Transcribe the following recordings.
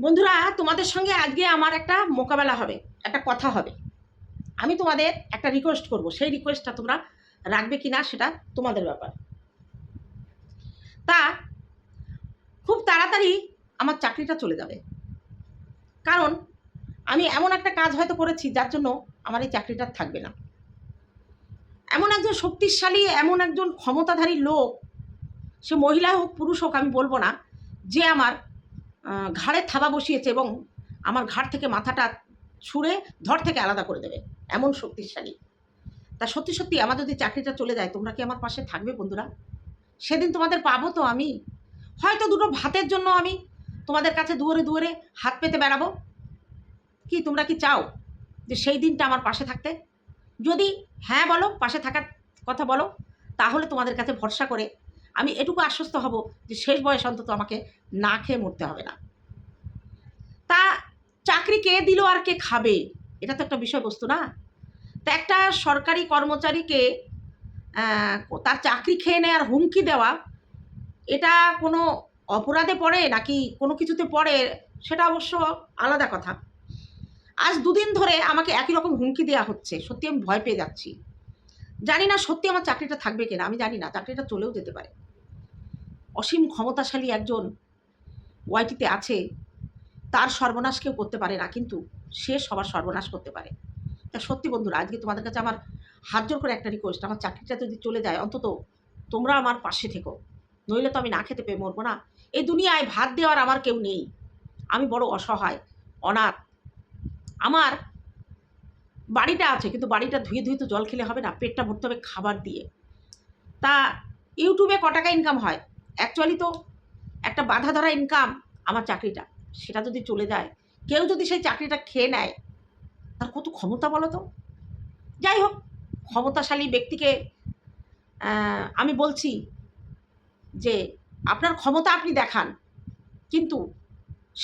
বন্ধুরা, তোমাদের সঙ্গে আজকে আমার একটা মোকাবেলা হবে, একটা কথা হবে। আমি তোমাদের একটা রিকোয়েস্ট করব, সেই রিকোয়েস্টটা তোমরা রাখবে কি না সেটা তোমাদের ব্যাপার। তা, খুব তাড়াতাড়ি আমার চাকরিটা চলে যাবে। কারণ, আমি এমন একটা কাজ হয়তো করেছি যার জন্য আমার এই চাকরিটা থাকবে না। এমন একজন শক্তিশালী, এমন একজন ক্ষমতাধারী লোক, সে মহিলা হোক, পুরুষ হোক, আমি বলব না, যে আমার ঘাড়ে থাবা বসিয়েছে এবং আমার ঘাড় থেকে মাথাটা ছুঁড়ে ধর থেকে আলাদা করে দেবে। এমন শক্তিশালী। তা সত্যি সত্যি আমার যদি চাকরিটা চলে যায়, তোমরা কি আমার পাশে থাকবে বন্ধুরা? সেদিন তোমাদের পাবো তো আমি। হয়তো দুটো ভাতের জন্য আমি তোমাদের কাছে দুয়ারে দুয়ারে হাত পেতে বেড়াবো। কি তোমরা কি চাও যে সেই দিনটা আমার পাশে থাকতে? যদি হ্যাঁ বলো, পাশে থাকার কথা বলো, তাহলে তোমাদের কাছে ভরসা করে আমি এটুকু আশ্বস্ত হব যে শেষ বয়স অন্তত আমাকে না খেয়ে মরতে হবে না। তা চাকরি কে দিল আর কে খাবে? এটা তো একটা বিষয়বস্তু না? তা একটা সরকারি কর্মচারীকে তার চাকরি খেয়ে নেওয়ার হুমকি দেওয়া, এটা কোনো অপরাধে পড়ে নাকি কোনো কিছুতে পড়ে? সেটা অবশ্য আলাদা কথা। আজ দুদিন ধরে আমাকে একই রকম হুমকি দেওয়া হচ্ছে। সত্যি আমি ভয় পেয়ে যাচ্ছি। জানি না সত্যি আমার চাকরিটা থাকবে কিনা, আমি জানি না, চাকরিটা চলেও যেতে পারে। অসীম ক্ষমতাশালী একজন ওয়াইটিতে আছে। তার সর্বনাশ কেউ করতে পারে না, কিন্তু সে সবার সর্বনাশ করতে পারে। তা সত্যি বন্ধুরা, আজকে তোমাদের কাছে আমার হাত জোর করে একটা রিকোয়েস্ট আমার চাকরিটা যদি চলে যায়, অন্তত তোমরা আমার পাশে থেকো। নইলে তো আমি না খেতে পেয়ে মরবো না। এই দুনিয়ায় ভাত দেওয়ার আমার কেউ নেই। আমি বড় অসহায়, অনাথ। আমার বাড়িটা আছে, কিন্তু বাড়িটা ধুয়ে ধুয়ে তো জল খেলে হবে না, পেটটা ভরতে হবে খাবার দিয়ে। তা ইউটিউবে ক টাকা ইনকাম হয়? অ্যাকচুয়ালি তো একটা বাধা ধরা ইনকাম আমার চাকরিটা। সেটা যদি চলে যায়, কেউ যদি সেই চাকরিটা খেয়ে নেয়, তার কত ক্ষমতা বলো তো? যাই হোক, ক্ষমতাশালী ব্যক্তিকে আমি বলছি যে আপনার ক্ষমতা আপনি দেখান, কিন্তু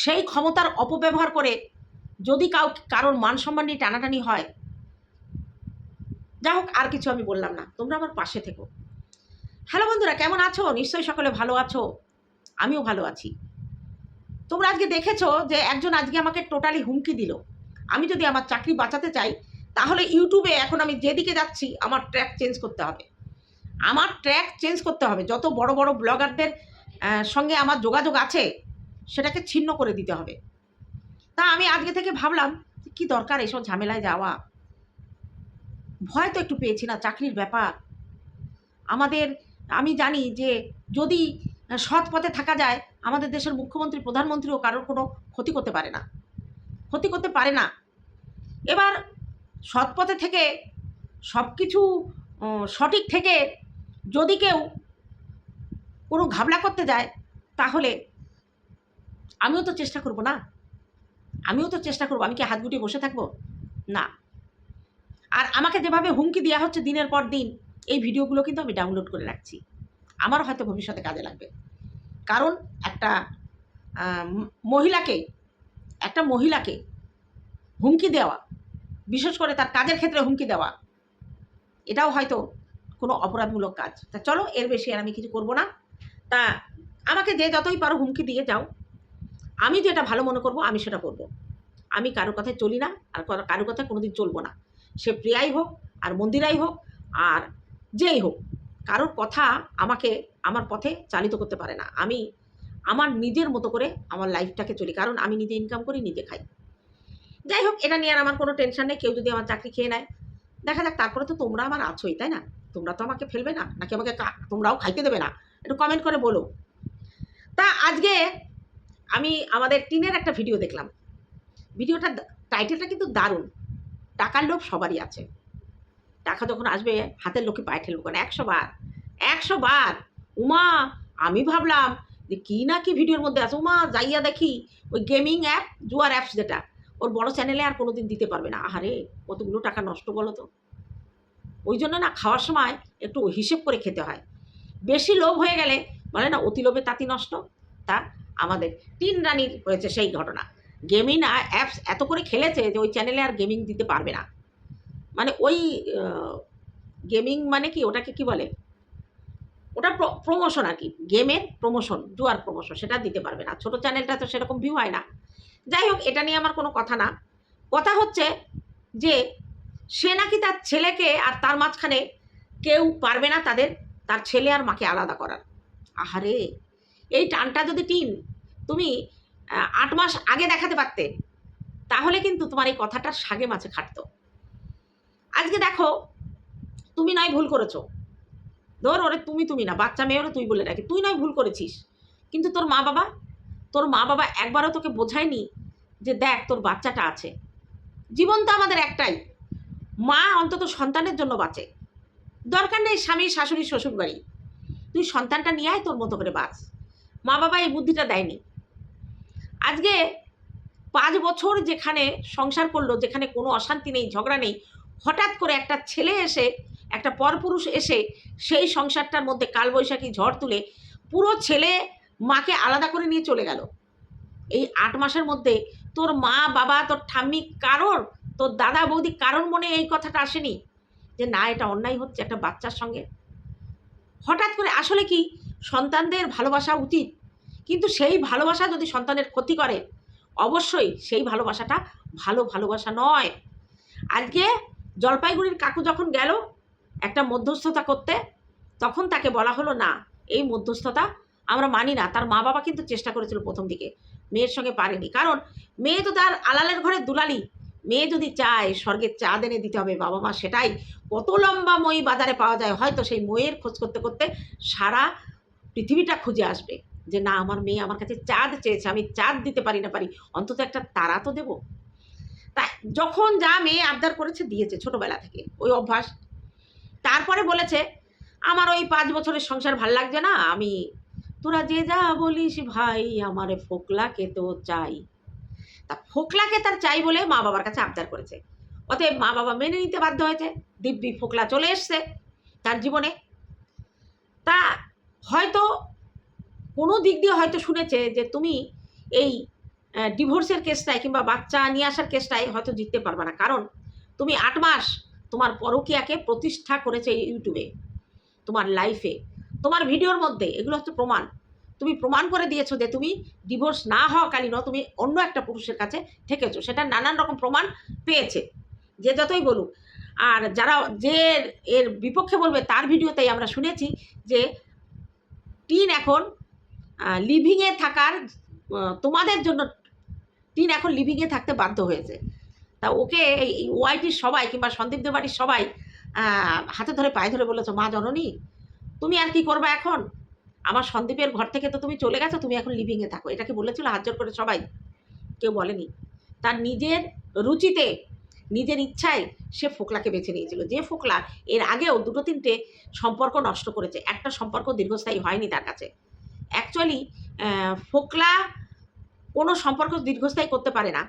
সেই ক্ষমতার অপব্যবহার করে যদি কাউ, কারোর মান সম্মান নিয়ে টানাটানি হয়, যাই হোক, আর কিছু আমি বললাম না, তোমরা আমার পাশে থেকো। হ্যালো বন্ধুরা, কেমন আছো? নিশ্চয়ই সকলে ভালো আছো। আমিও ভালো আছি। তোমরা আজকে দেখেছ যে একজন আজকে আমাকে টোটালি হুমকি দিল। আমি যদি আমার চাকরি বাঁচাতে চাই, তাহলে ইউটিউবে এখন আমি যেদিকে যাচ্ছি, আমার ট্র্যাক চেঞ্জ করতে হবে। আমার ট্র্যাক চেঞ্জ করতে হবে। যত বড় বড় ব্লগারদের সঙ্গে আমার যোগাযোগ আছে, সেটাকে ছিন্ন করে দিতে হবে। তা আমি আজকে থেকে ভাবলাম কি দরকার এসব ঝামেলায় যাওয়া? ভয় তো একটু পেয়েছি না, চাকরির ব্যাপার। আমাদের, আমি জানি যে যদি সৎ পথে থাকা যায় আমাদের দেশের মুখ্যমন্ত্রী, প্রধানমন্ত্রীও কারোর কোনো ক্ষতি করতে পারে না। ক্ষতি করতে পারে না। এবার সৎ পথে থেকে সব কিছু সঠিক থেকে যদি কেউ কোনো ঘাবলা করতে যায়, তাহলে আমিও তো চেষ্টা করব না। আমিও তো চেষ্টা করব, আমি কি হাত গুটিয়ে বসে থাকব? না। আর আমাকে যেভাবে হুমকি দেওয়া হচ্ছে দিনের পর দিন, এই ভিডিওগুলো কিন্তু আমি ডাউনলোড করে রাখছি। আমারও হয়তো ভবিষ্যতে কাজে লাগবে। কারণ একটা মহিলাকে একটা মহিলাকে হুমকি দেওয়া, বিশেষ করে তার কাজের ক্ষেত্রে হুমকি দেওয়া, এটাও হয়তো কোনো অপরাধমূলক কাজ। তা চলো, এর বেশি আর আমি কিছু করব না। তা আমাকে যে যতই পারো হুমকি দিয়ে যাও। আমি যেটা ভালো মনে করব, আমি সেটা করব। আমি কারও কথায় চলি না, আর কারো- কথায় কোনোদিন চলবো না। সে প্রিয়াই হোক, আর মন্দিরাই হোক, আর যেই হোক কারোর কথা আমাকে আমার পথে চালিত করতে পারে না। আমি আমার নিজের মতো করে আমার লাইফটাকে চলি, কারণ আমি নিজে ইনকাম করি, নিজে খাই। যাই হোক, এটা নিয়ে আর আমার কোনো টেনশন নেই, কেউ যদি আমার চাকরি খেয়ে নেয়, দেখা যাক, তারপরে তো তোমরা আমার আছোই, তাই না? তোমরা তো আমাকে ফেলবে না, নাকি আমাকে তোমরাও খাইতে দেবে না? একটু কমেন্ট করে বলো। তা আজকে আমি আমাদের টিনের একটা ভিডিও দেখলাম। ভিডিওটা টাইটেলটা কিন্তু দারুণ। টাকার লোভ সবারই আছে। টাকা যখন আসবে, হাতের লোকে পায়ে ঠেলবো কেন? একশো বার একশো বার। উমা, আমি ভাবলাম যে কি না কি ভিডিওর মধ্যে আছে। উমা, যাইয়া দেখি ওই গেমিং অ্যাপ জুয়ার অ্যাপস যেটা, ওর বড় চ্যানেলে আর কোনো দিন দিতে পারবে না। আহারে, কতগুলো টাকা নষ্ট বলো তো? ওই জন্য না খাওয়ার সময় একটু হিসেব করে খেতে হয়। বেশি লোভ হয়ে গেলে বলে না, অতি লোভে তাঁতি নষ্ট। তা আমাদের তিন রানির হয়েছে সেই ঘটনা। গেমিং অ্যাপস এত করে খেলেছে যে ওই চ্যানেলে আর গেমিং দিতে পারবে না। মানে ওই গেমিং মানে কি, ওটাকে কি বলে? ওটা প্রমোশন আর কি গেমের প্রমোশন জুয়ার প্রমোশন সেটা দিতে পারবে না। ছোটো চ্যানেলটা তো সেরকম ভিউ হয় না। যাই হোক, এটা নিয়ে আমার কোনো কথা না। কথা হচ্ছে যে, সে নাকি তার ছেলেকে আর তার মাঝখানে কেউ পারবে না তাদের, তার ছেলে আর মাকে আলাদা করার। আহারে! এই টানটা যদি টিন, তুমি আট মাস আগে দেখাতে পারতে, তাহলে কিন্তু তোমার এই কথাটা সাগে মাছে খাটতো। আজকে দেখো, তুমি নয় ভুল করেছ। ধর ওরে তুমি তুমি না, বাচ্চা মেয়ে ওরে তুই বলে রাখি তুই নয় ভুল করেছিস। কিন্তু তোর মা বাবা, তোর মা বাবা একবারও তোকে বোঝায়নি যে দেখ তোর বাচ্চাটা আছে। জীবন তো আমাদের একটাই। মা অন্তত সন্তানের জন্য বাঁচে। দরকার নেই স্বামী, শাশুড়ি শ্বশুর বাড়ি তুই সন্তানটা নিয়ে আয়, তোর মতো করে বাঁচ। মা বাবা এই বুদ্ধিটা দেয়নি। আজকে পাঁচ বছর যেখানে সংসার করল, যেখানে কোনো অশান্তি নেই, ঝগড়া নেই হঠাৎ করে একটা ছেলে এসে, একটা পরপুরুষ এসে সেই সংসারটার মধ্যে কালবৈশাখী ঝড় তুলে পুরো ছেলে মাকে আলাদা করে নিয়ে চলে গেল। এই আট মাসের মধ্যে তোর মা, বাবা, তোর ঠাম্মি কারোর, তোর দাদা, বৌদি কারোর মনে এই কথাটা আসেনি যে না, এটা অন্যায় হচ্ছে একটা বাচ্চার সঙ্গে। হঠাৎ করে আসলে কি, সন্তানদের ভালোবাসা উচিত। কিন্তু সেই ভালোবাসা যদি সন্তানের ক্ষতি করে, অবশ্যই সেই ভালোবাসাটা ভালো ভালোবাসা নয়। আজকে জলপাইগুড়ির কাকু যখন গেল একটা মধ্যস্থতা করতে, তখন তাকে বলা হলো, না, এই মধ্যস্থতা আমরা মানি না। তার মা বাবা কিন্তু চেষ্টা করেছিল প্রথম দিকে। মেয়ের সঙ্গে পারেনি। কারণ মেয়ে তো তার আলালের ঘরে দুলালি। মেয়ে যদি চায় স্বর্গের চাঁদ এনে দিতে হবে বাবা মা, সেটাই। কত লম্বা মই বাজারে পাওয়া যায়। হয়তো সেই মইয়ের খোঁজ করতে করতে সারা পৃথিবীটা খুঁজে আসবে যে, না, আমার মেয়ে আমার কাছে চাঁদ চেয়েছে। আমি চাঁদ দিতে পারি না পারি। অন্তত একটা তারা তো দেবো। তা যখন যা মেয়ে আবদার করেছে দিয়েছে ছোটবেলা থেকে, ওই অভ্যাস। তারপরে বলেছে, আমার ওই পাঁচ বছরের সংসার ভালো লাগছে না, আমি তোরা যে যা বলিস ভাই, আমারে ফোকলাকে তো চাই। তা ফোকলাকে তার চাই বলে মা বাবার কাছে আবদার করেছে। অতএব মা বাবা মেনে নিতে বাধ্য হয়েছে, দিব্যি ফোকলা চলে এসছে তার জীবনে। তা হয়তো কোনো দিক দিয়ে হয়তো শুনেছে যে তুমি এই ডিভোর্সের কেসটায় কিংবা বাচ্চা নিয়ে আসার কেসটায় হয়তো জিততে পারবে না। কারণ তুমি আট মাস তোমার পরকীয়াকে প্রতিষ্ঠা করেছে ইউটিউবে, তোমার লাইফে তোমার ভিডিওর মধ্যে এগুলো হচ্ছে প্রমাণ। তুমি প্রমাণ করে দিয়েছ যে তুমি ডিভোর্স না হওয়াকালীনও তুমি অন্য একটা পুরুষের কাছে থেকেছো। সেটা নানান রকম প্রমাণ পেয়েছে, যে যতই বলুক। আর যারা যে এর বিপক্ষে বলবে তার ভিডিওতেই আমরা শুনেছি যে টিন এখন লিভিংয়ে থাকার তোমাদের জন্য টিন এখন লিভিংয়ে থাকতে বাধ্য হয়েছে। তা ওকে এই ওয়াইটির সবাই কিংবা সন্দীপদের বাড়ির সবাই হাতে ধরে পায়ে ধরে বলেছ, মা জননী, তুমি আর কি করবা এখন? আমার সন্দীপের ঘর থেকে তো তুমি চলে গেছো, তুমি এখন লিভিংয়ে থাকো। এটাকে বলেছিল হাত জোর করে সবাই। কেউ বলেনি। তার নিজের রুচিতে, নিজের ইচ্ছায় সে ফোকলাকে বেছে নিয়েছিল। যে ফোকলা এর আগেও দুটো তিনটে সম্পর্ক নষ্ট করেছে। একটা সম্পর্ক দীর্ঘস্থায়ী হয়নি তার কাছে। অ্যাকচুয়ালি ফোকলা কোনো সম্পর্ক দীর্ঘস্থায়ী করতে পারে না।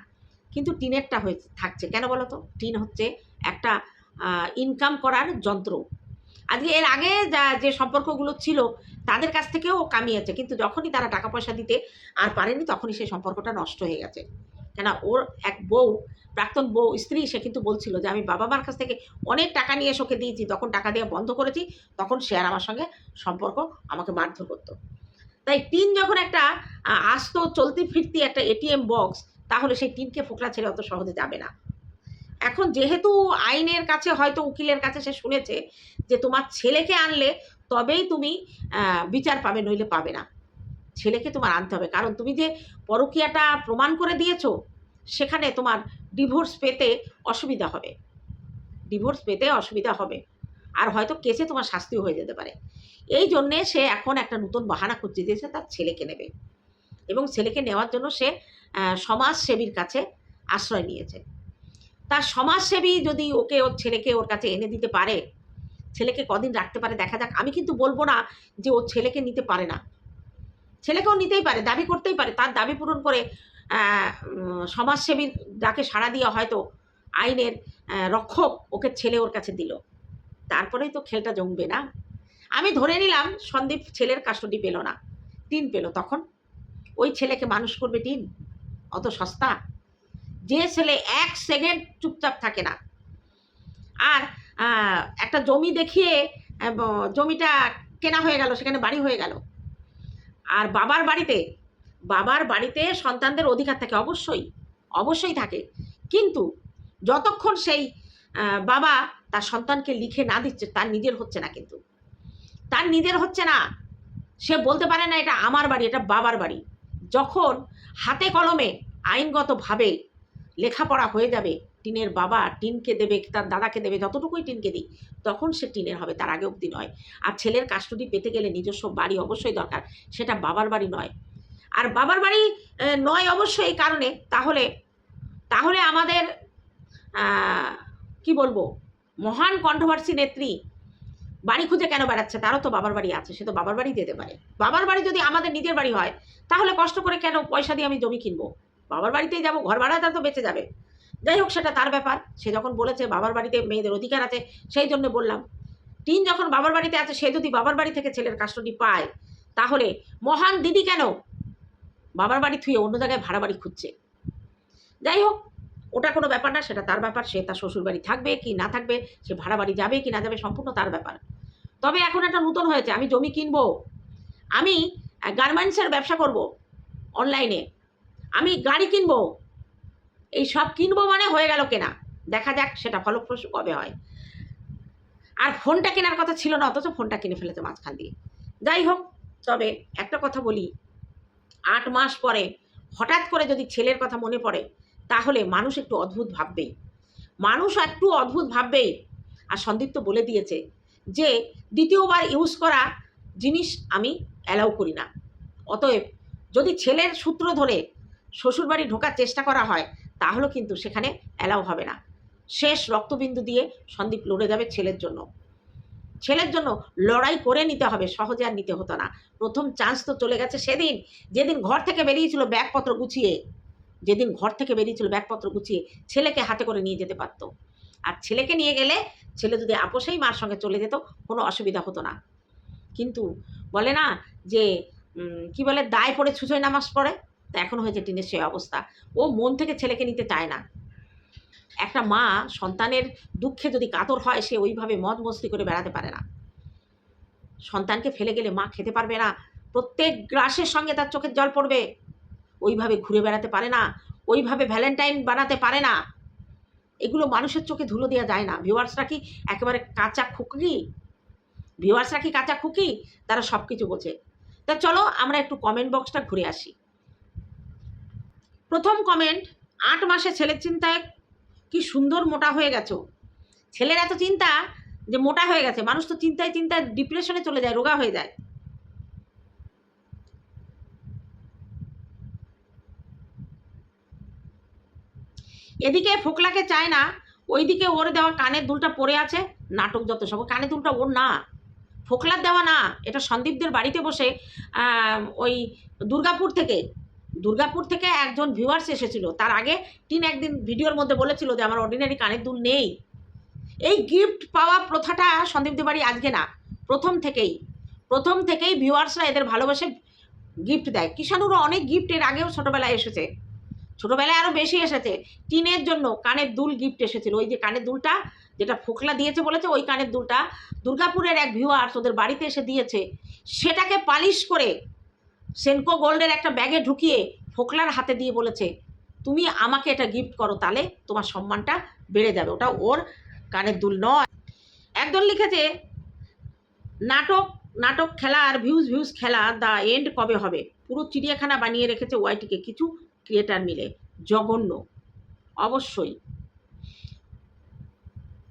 কিন্তু টিনেরটা হয়ে থাকছে। কেন বলো তো? টিন হচ্ছে একটা ইনকাম করার যন্ত্র। আজকে এর আগে যা, যে সম্পর্কগুলো ছিল, তাদের কাছ থেকেও কামিয়েছে। কিন্তু যখনই তারা টাকা পয়সা দিতে আর পারেনি, তখনই সেই সম্পর্কটা নষ্ট হয়ে গেছে। কেন? ওর এক বউ, প্রাক্তন বউ, স্ত্রী, সে কিন্তু বলছিল যে, আমি বাবা মার কাছ থেকে অনেক টাকা নিয়ে এসে ওকে দিয়েছি। তখন টাকা দেওয়া বন্ধ করেছি, তখন সে আর আমার সঙ্গে সম্পর্ক আমাকে মারধর করতো। তাই টিন যখন একটা আস্ত চলতি ফিরতি একটা এটিএম বক্স, তাহলে সেই টিনকে ফোকলা ছেড়ে অত সহজে যাবে না। এখন যেহেতু আইনের কাছে হয়তো উকিলের কাছে সে শুনেছে যে তোমার ছেলেকে আনলে তবেই তুমি বিচার পাবে, নইলে পাবে না। ছেলেকে তোমার আনতে হবে। কারণ তুমি যে পরকীয়াটা প্রমাণ করে দিয়েছ, সেখানে তোমার ডিভোর্স পেতে অসুবিধা হবে। ডিভোর্স পেতে অসুবিধা হবে। আর হয়তো কেসে তোমার শাস্তিও হয়ে যেতে পারে। এই জন্যে সে এখন একটা নতুন বাহানা খুঁজতে দিয়েছে তার ছেলেকে নেবে। এবং ছেলেকে নেওয়ার জন্য সে সমাজসেবীর কাছে আশ্রয় নিয়েছে। তার সমাজসেবী যদি ওকে, ওর ছেলেকে ওর কাছে এনে দিতে পারে, ছেলেকে কদিন রাখতে পারে দেখা যাক। আমি কিন্তু বলব না যে ও ছেলেকে নিতে পারে না। ছেলেকেও নিতেই পারে, দাবি করতেই পারে। তার দাবি পূরণ করে সমাজসেবীর ডাকে সাড়া দিয়ে হয়তো আইনের রক্ষক ওকে ছেলে ওর কাছে দিল। তারপরেই তো খেলটা জমবে না। আমি ধরে নিলাম সন্দীপ ছেলের কাস্টডি পেল না। টিন পেল তখন। ওই ছেলেকে মানুষ করবে টিন? অত সস্তা? যে ছেলে এক সেকেন্ড চুপচাপ থাকে না। আর একটা জমি দেখিয়ে জমিটা কেনা হয়ে গেল, সেখানে বাড়ি হয়ে গেল। আর বাবার বাড়িতে বাবার বাড়িতে সন্তানদের অধিকার থাকে অবশ্যই অবশ্যই থাকে। কিন্তু যতক্ষণ সেই বাবা তার সন্তানকে লিখে না দিচ্ছে, তার নিজের হচ্ছে না কিন্তু। তার নিজের হচ্ছে না। সে বলতে পারে না এটা আমার বাড়ি, এটা বাবার বাড়ি। যখন হাতে কলমে আইনগতভাবে লেখাপড়া হয়ে যাবে, টিনের বাবা টিনকে দেবে, তার দাদাকে দেবে, যতটুকুই টিনকে দিই তখন সে টিনের হবে, তার আগে অবধি নয়। আর ছেলের কাস্টডি পেতে গেলে নিজস্ব বাড়ি অবশ্যই দরকার, সেটা বাবার বাড়ি নয়। আর বাবার বাড়ি নয় অবশ্যই এই কারণে, তাহলে তাহলে আমাদের কি বলব, মহান কন্ট্রোভার্সি নেত্রী বাড়ি খুঁজে কেন বেড়াচ্ছে? তারও তো বাবার বাড়ি আছে, সে তো বাবার বাড়ি যেতে পারে। বাবার বাড়ি যদি আমাদের নিজের বাড়ি হয়, তাহলে কষ্ট করে কেন পয়সা দিয়ে আমি জমি কিনবো? বাবার বাড়িতেই যাব, ঘর ভাড়াটা তো বেঁচে যাবে। যাই হোক, সেটা তার ব্যাপার। সে যখন বলেছে বাবার বাড়িতে মেয়েদের অধিকার আছে, সেই জন্য বললাম, টিন যখন বাবার বাড়িতে আছে, সে যদি বাবার বাড়ি থেকে ছেলের কাস্টডি পায়, তাহলে মহান দিদি কেন বাবার বাড়ি থুয়ে অন্য জায়গায় ভাড়া বাড়ি খুঁজছে? যাই হোক, ওটা কোনো ব্যাপার না, সেটা তার ব্যাপার, সে তার শ্বশুর বাড়ি থাকবে কি না থাকবে, সে ভাড়া বাড়ি যাবে কি না যাবে, সম্পূর্ণ তার ব্যাপার। তবে এখন একটা নতুন হয়েছে, আমি জমি কিনবো। আমি গার্মেন্টসের ব্যবসা করব অনলাইনে আমি গাড়ি কিনবো। এই সব কিনবো মানে হয়ে গেল কেনা। দেখা যাক সেটা ফলপ্রসূ কবে হয়। আর ফোনটা কেনার কথা ছিল না, অথচ ফোনটা কিনে ফেলেছে মাঝখান দিয়ে। যাই হোক, তবে একটা কথা বলি, আট মাস পরে হঠাৎ করে যদি ছেলের কথা মনে পড়ে, তাহলে মানুষ একটু অদ্ভুত ভাববেই। মানুষ একটু অদ্ভুত ভাববেই। আর সন্দীপ তো বলে দিয়েছে যে দ্বিতীয়বার ইউজ করা জিনিস আমি অ্যালাউ করি না। অতএব যদি ছেলের সূত্র ধরে শ্বশুরবাড়ি ঢোকার চেষ্টা করা হয়, তাহলে কিন্তু সেখানে অ্যালাউ হবে না। শেষ রক্তবিন্দু দিয়ে সন্দীপ লড়ে যাবে ছেলের জন্য। ছেলের জন্য লড়াই করে নিতে হবে, সহজে আর নিতে হতো না। প্রথম চান্স তো চলে গেছে সেদিন। যেদিন ঘর থেকে বেরিয়েছিল ব্যাগপত্র গুছিয়ে, যেদিন ঘর থেকে বেরিয়েছিল ব্যাগপত্র গুছিয়ে ছেলেকে হাতে করে নিয়ে যেতে পারতো। আর ছেলেকে নিয়ে গেলে ছেলে যদি আপোষেই মার সঙ্গে চলে যেত, কোনো অসুবিধা হতো না। কিন্তু বলে না যে কি বলে, দায় পড়ে ছুঁচোয় নামাজ পড়ে, তা এখন হয়েছে টিনের সেই অবস্থা। ও মন থেকে ছেলেকে নিতে চায় না। একটা মা সন্তানের দুঃখে যদি কাতর হয়, সে ওইভাবে মদ মস্তি করে বেড়াতে পারে না। সন্তানকে ফেলে গেলে মা খেতে পারবে না। প্রত্যেক গ্রাসের সঙ্গে তার চোখের জল পড়বে। ওইভাবে ঘুরে বেড়াতে পারে না। ওইভাবে ভ্যালেন্টাইন বানাতে পারে না। এগুলো মানুষের চোখে ধুলো দেওয়া যায় না। ভিউয়ার্সরা কি একেবারে কাঁচা খুকি? ভিউয়ার্সরা কি কাঁচা খুকি? তারা সব কিছু বোঝে। তা চলো আমরা একটু কমেন্ট বক্সটা ঘুরে আসি। প্রথম কমেন্ট আট মাসে ছেলের চিন্তায় কি সুন্দর মোটা হয়ে গেছো? ছেলের এত চিন্তা যে মোটা হয়ে গেছে। মানুষ তো চিন্তায় চিন্তায় ডিপ্রেশনে চলে যায়, রোগা হয়ে যায়। এদিকে ফোকলাকে চায় না, ওইদিকে ওর দেওয়া কানের দুলটা পড়ে আছে, নাটক যত সব, কানের দুলটা ওর না। ফোকলার দেওয়া না, এটা সন্দীপদের বাড়িতে বসে ওই দুর্গাপুর থেকে দুর্গাপুর থেকে একজন ভিউয়ার্স এসেছিল। তার আগে টিন একদিন ভিডিওর মধ্যে বলেছিল যে আমার অর্ডিনারি কানের দুল নেই। এই গিফট পাওয়া প্রথাটা সন্দীপদের বাড়ি আজকে না, প্রথম থেকেই প্রথম থেকেই ভিউয়ার্সরা এদের ভালোবাসে গিফট দেয়। কিষানুরও অনেক গিফট এর আগেও ছোটোবেলায় এসেছে। ছোটোবেলায় আরও বেশি এসেছে। টিনের জন্য কানের দুল গিফট এসেছিল। ওই যে কানের দুলটা যেটা ফোকলা দিয়েছে বলেছে, ওই কানের দুলটা দুর্গাপুরের এক ভিউয়ার্স ওদের বাড়িতে এসে দিয়েছে। সেটাকে পালিশ করে সেনকো গোল্ডের একটা ব্যাগে ঢুকিয়ে ফোকলার হাতে দিয়ে বলেছে, তুমি আমাকে এটা গিফট করো, তাহলে তোমার সম্মানটা বেড়ে যাবে। ওটা ওর কানের দুল নয়। একজন লিখেছে, নাটক নাটক খেলা আর ভিউজ ভিউজ খেলা দ্য এন্ড কবে হবে? পুরো চিড়িয়াখানা বানিয়ে রেখেছে ওয়াইটিকে। কিছু ক্রিয়েটার মিলে, জঘন্য। অবশ্যই।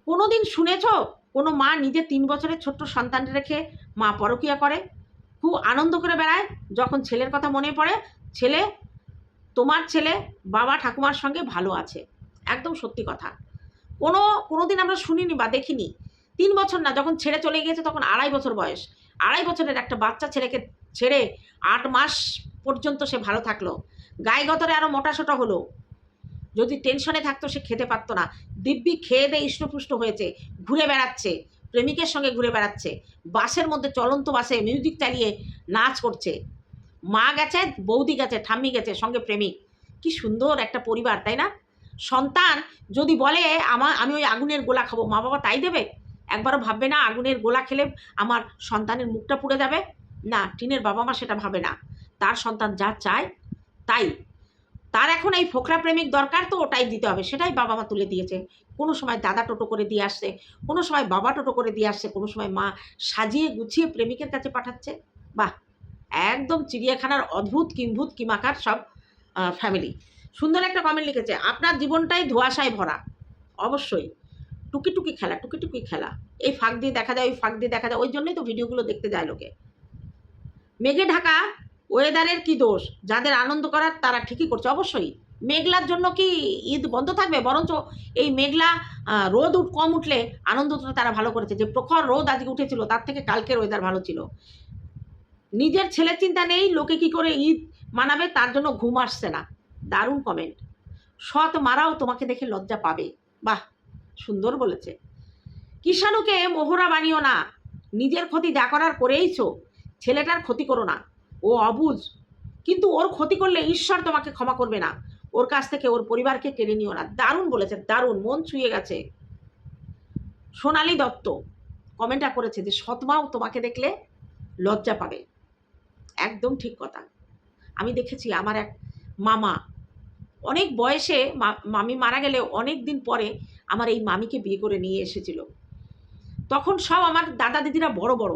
কোনোদিন শুনেছ? কোনো মা নিজের তিন বছরের ছোট্ট সন্তান রেখে মা পরকিয়া করে? খুব আনন্দ করে বেড়ায় যখন ছেলের কথা মনে পড়ে, ছেলে, তোমার ছেলে বাবা ঠাকুমার সঙ্গে ভালো আছে। একদম সত্যি কথা। কোনো কোনো দিন আমরা শুনিনি বা দেখিনি। তিন বছর না, যখন ছেড়ে চলে গিয়েছে তখন আড়াই বছর বয়স। আড়াই বছরের একটা বাচ্চা ছেলেকে ছেড়ে আট মাস পর্যন্ত সে ভালো থাকল। গায়ে গতরে আরও মোটাসোটা হলো। যদি টেনশনে থাকতো, সে খেতে পারতো না। দিব্যি খেয়ে দিয়ে ইষ্টপুষ্ট হয়েছে, ঘুরে বেড়াচ্ছে, প্রেমিকের সঙ্গে ঘুরে বেড়াচ্ছে। বাসের মধ্যে চলন্ত বাসে মিউজিক চালিয়ে নাচ করছে। মা গেছে, বৌদি গেছে, ঠাম্মি গেছে, সঙ্গে প্রেমিক। কি সুন্দর একটা পরিবার, তাই না? সন্তান যদি বলে, আমার, আমি ওই আগুনের গোলা খাব। মা বাবা তাই দেবে? একবারও ভাববে না, আগুনের গোলা খেলে আমার সন্তানের মুখটা পুড়ে যাবে? না, টিনের বাবা মা সেটা ভাবে না। তার সন্তান যা চায় তাই। তার এখন এই ফোকরা প্রেমিক দরকার তো ওটাই দিতে হবে, সেটাই বাবা মা তুলে দিয়েছে। কোনো সময় দাদা টোটো করে দিয়ে আসছে, কোনো সময় বাবা টোটো করে দিয়ে আসছে, কোনো সময় মা সাজিয়ে গুছিয়ে প্রেমিকের কাছে পাঠাচ্ছে। বাহ! একদম চিড়িয়াখানার অদ্ভুত, কিম্ভূত, কিমাকার সব ফ্যামিলি সুন্দর একটা কমেন্ট লিখেছে, আপনার জীবনটাই ধোঁয়াশায় ভরা। অবশ্যই। টুকি টুকি খেলা টুকি টুকি খেলা। এই ফাঁক দিয়ে দেখা যায়, ওই ফাঁক দিয়ে দেখা যায়, ওই জন্যই তো ভিডিওগুলো দেখতে যায় লোকে। মেঘে ঢাকা ওয়েদারের কি দোষ? যাদের আনন্দ করার তারা ঠিকই করছে। অবশ্যই। মেঘলার জন্য কি ঈদ বন্ধ থাকবে? বরঞ্চ এই মেঘলা রোদ উঠ, কম উঠলে আনন্দটা তারা ভালো করেছে। যে প্রখর রোদ আজকে উঠেছিল, তার থেকে কালকের ওয়েদার ভালো ছিল। নিজের ছেলের চিন্তা নেই, লোকে কি করে ঈদ মানাবে, তার জন্য ঘুম আসছে না। দারুণ কমেন্ট সৎ মারাও তোমাকে দেখে লজ্জা পাবে। বাহ, সুন্দর বলেছে। কিষাণুকে মোহরা বানিও না। নিজের ক্ষতি যা করার করেইছ। ছেলেটার ক্ষতি করো না। ও অবুজ কিন্তু ওর ক্ষতি করলে ঈশ্বর তোমাকে ক্ষমা করবে না। ওর কাছ থেকে ওর পরিবারকে কেড়ে নিও না। দারুণ বলেছে, দারুণ, মন ছুঁয়ে গেছে। সোনালি দত্ত কমেন্টটা করেছে যে, সৎমাও তোমাকে দেখলে লজ্জা পাবে। একদম ঠিক কথা। আমি দেখেছি আমার এক মামা, অনেক বয়সে মামি মারা গেলে অনেক দিন পরে আমার এই মামিকে বিয়ে করে নিয়ে এসেছিল। তখন সব আমার দাদা দিদিরা বড় বড়।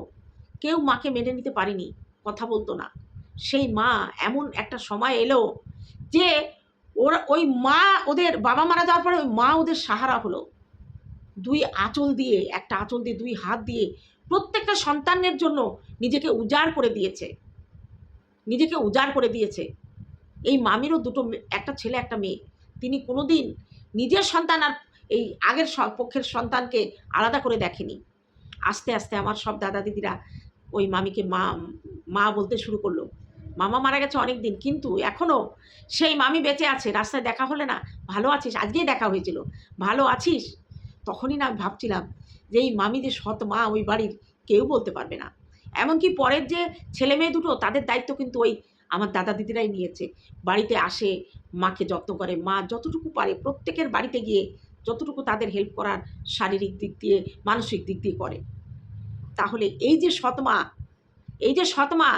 কেউ মাকে মেনে নিতে পারেনি। কথা বলতো না। সেই মা এমন একটা সময় এলো যে ওরা, ওই মা ওদের, বাবা মারা যাওয়ার পরে ওই মা ওদের সাহারা হলো। দুই আঁচল দিয়ে, একটা আঁচল দিয়ে, দুই হাত দিয়ে প্রত্যেকটা সন্তানের জন্য নিজেকে উজাড় করে দিয়েছে। নিজেকে উজাড় করে দিয়েছে। এই মামিরও দুটো একটা ছেলে, একটা মেয়ে। তিনি কোনোদিন নিজের সন্তান আর এই আগের পক্ষের সন্তানকে আলাদা করে দেখেনি। আস্তে আস্তে আমার সব দাদা, দিদিরা ওই মামিকে মা মা বলতে শুরু করল, মামা মারা গেছে অনেক দিন কিন্তু এখনও সেই মামি বেঁচে আছে, রাস্তায় দেখা হলে না, ভালো আছিস? আজকেই দেখা হয়েছিল, ভালো আছিস? তখনই না ভাবছিলাম যে এই মামি যে সৎ মা ওই বাড়ির কেউ বলতে পারবে না। এমনকি পরের যে ছেলে মেয়ে দুটো, তাদের দায়িত্ব কিন্তু ওই আমার দাদা দিদিরাই নিয়েছে। বাড়িতে আসে, মাকে যত্ন করে, মা যতটুকু পারে প্রত্যেকের বাড়িতে গিয়ে যতটুকু তাদের হেল্প করার শারীরিক দিক দিয়ে, মানসিক দিক দিয়ে করে। তাহলে এই যে সৎমা এই যে সৎমা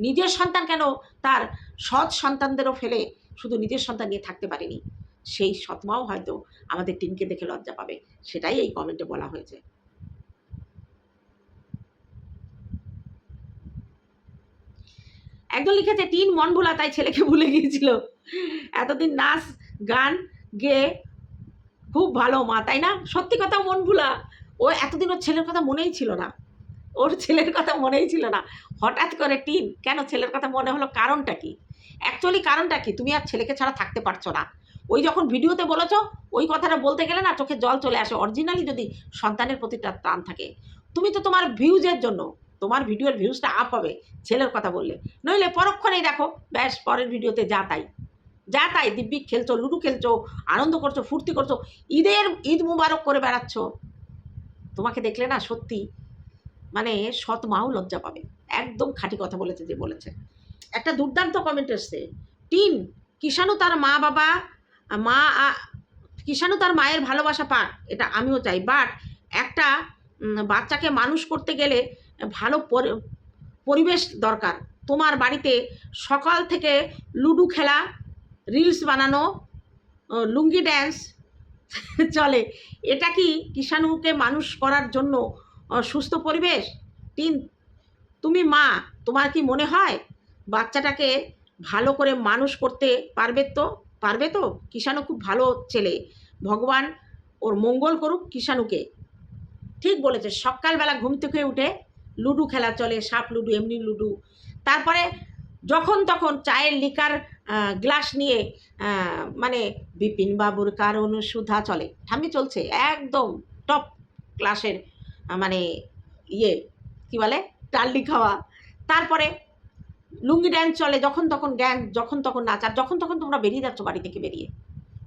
নিজের সন্তান কেন তার সৎ সন্তানদেরও ফেলে শুধু নিজের সন্তান নিয়ে থাকতে পারেনি? সেই সৎমাও হয়তো আমাদের টিমকে দেখে লজ্জা পাবে, সেটাই এই কমেন্টে বলা হয়েছে। একজন লিখেছে টিন মন ভোলা তাই ছেলেকে ভুলে গিয়েছিল। এতদিন নাচ, গান গেয়ে খুব ভালো মা, তাই না? সত্যি কথা মন ভোলা। ও এতদিন ওর ছেলের কথা মনেই ছিল না। ওর ছেলের কথা মনেই ছিল না। হঠাৎ করে টিন, কেন ছেলের কথা মনে হলো কারণটা কি? অ্যাকচুয়ালি কারণটা কি? তুমি আর ছেলেকে ছাড়া থাকতে পারছ না। ওই যখন ভিডিওতে বলেছ, ওই কথাটা বলতে গেলে না চোখে জল চলে আসে। অরিজিনালি যদি সন্তানের প্রতি টান থাকে, তুমি তো তোমার ভিউজের জন্য, তোমার ভিডিওর ভিউজটা আপ হবে, ছেলের কথা বললে। নইলে পরক্ষণেই দেখো, ব্যাস পরের ভিডিওতে যা তাই। যা তাই, দিব্যি খেলছো, লুডু খেলছো, আনন্দ করছ, ফুর্তি করছ, ঈদের, ঈদ মুবারক করে বেড়াচ্ছ। তোমাকে দেখলে না সত্যি মানে সৎ মাও লজ্জা পাবে। একদম খাঁটি কথা বলেছে যে বলেছে। একটা দুর্দান্ত কমেন্ট এসছে। টিন, কিষাণু তার মা বাবা, মা কিষাণু তার মায়ের ভালোবাসা পাক, এটা আমিও চাই। বাট একটা বাচ্চাকে মানুষ করতে গেলে ভালো পরিবেশ দরকার। তোমার বাড়িতে সকাল থেকে লুডো খেলা রিলস বানানো লুঙ্গি ড্যান্স চলে। এটা কি কিষাণুকে মানুষ করার জন্য সুস্থ পরিবেশ? তিন তুমি মা, তোমার কি মনে হয় বাচ্চাটাকে ভালো করে মানুষ করতে পারবে তো? পারবে তো? কিষাণু খুব ভালো ছেলে। ভগবান ওর মঙ্গল করুক কিষাণুকে। ঠিক বলেছে, সকালবেলা ঘুম থেকে উঠে লুডো খেলা চলে, সাপ লুডু, এমনি লুডু। তারপরে যখন তখন চায়ের লিকার গ্লাস নিয়ে মানে বিপিন বাবুর কারণ সুধা চলে। ঠাম্মি চলছে, একদম টপ ক্লাসের মানে ইয়ে কি বলে? টাল্লি খাওয়া। তারপরে লুঙ্গি ড্যান্স চলে, যখন তখন জ্ঞান যখন তখন নাচ, আর যখন তখন তোমরা বেরিয়ে যাচ্ছ বাড়ি থেকে বেরিয়ে।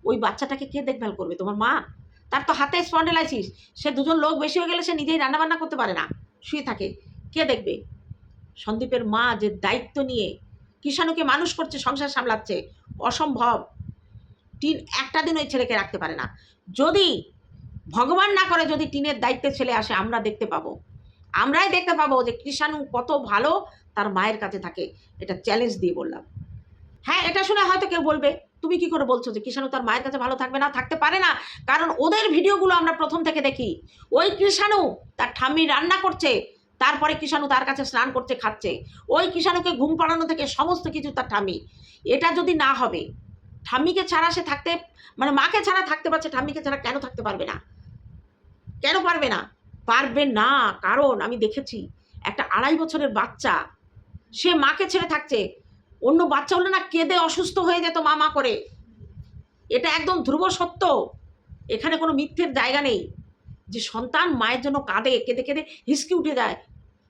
ওই বাচ্চাটাকে কে দেখভাল করবে? তোমার মা? তার তো হাতে স্পন্ডেলাইসিস সে দুজন লোক বেশি হয়ে গেলে সে নিজেই রান্নাবান্না করতে পারে না। শুয়ে থাকে। কে দেখবে? সন্দীপের মা যে দায়িত্ব নিয়ে কিষাণুকে মানুষ করছে, সংসার সামলাচ্ছে, অসম্ভব। টিন একটা দিন ওই ছেলেকে রাখতে পারে না। যদি ভগবান না করে যদি টিনের দায়িত্বে ছেলে আসে, আমরা দেখতে পাবো। আমরাই দেখতে পাবো যে কৃষাণু কত ভালো তার মায়ের কাছে থাকে। এটা চ্যালেঞ্জ দিয়ে বললাম। হ্যাঁ এটা শুনে হয়তো কেউ বলবে, তুমি কি করে বলছো যে কৃষাণু তার মায়ের কাছে ভালো থাকবে না? থাকতে পারে না। কারণ ওদের ভিডিওগুলো আমরা প্রথম থেকে দেখি। ওই কৃষাণু তার ঠাম্মি রান্না করছে, তারপরে কৃষাণু তার কাছে স্নান করছে, খাচ্ছে। ওই কৃষাণুকে ঘুম পাড়ানো থেকে সমস্ত কিছু তার ঠাম্মি। এটা যদি না হবে ঠাম্মিকে ছাড়া সে থাকতে মানে মাকে ছাড়া থাকতে পারছে, ঠাম্মিকে ছাড়া কেন থাকতে পারবে না? কেন পারবে না? পারবে না, কারণ আমি দেখেছি একটা আড়াই বছরের বাচ্চা, সে মাকে ছেড়ে থাকছে। অন্য বাচ্চা হলে না কেঁদে অসুস্থ হয়ে যেত মা মা করে। এটা একদম ধ্রুব সত্য। এখানে কোনো মিথ্যের জায়গা নেই। যে সন্তান মায়ের জন্য কাঁদে, কেঁদে কেঁদে হিসকি উঠে যায়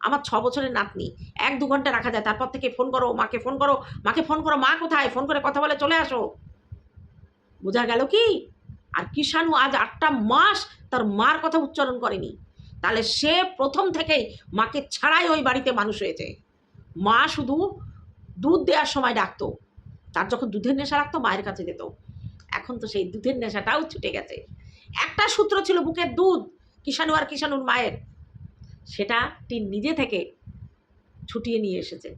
আমার ছ বছরের নাতনি। এক দু ঘণ্টা রাখা যায়, তারপর থেকে ফোন করো, মাকে ফোন করো, মাকে ফোন করো, মা কোথায়? ফোন করে কথা বলে চলে আসো। বোঝা গেল কি? আর কিষাণু আজ আটটা মাস তার মার কথা উচ্চারণ করেনি। তাহলে সে প্রথম থেকেই মাকে ছাড়াই ওই বাড়িতে মানুষ হয়েছে। মা শুধু দুধ দেওয়ার সময় ডাকতো। তার যখন দুধের নেশা রাখতো, মায়ের কাছে যেত। এখন তো সেই দুধের নেশাটাও ছুটে গেছে। একটা সূত্র ছিল, বুকের দুধ, কিষাণু আর কিষাণুর মায়ের। সেটা তিনি নিজে থেকে ছুটিয়ে নিয়ে এসেছে।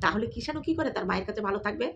তাহলে কিষাণু কি করে? তার মায়ের কাছে ভালো থাকবে?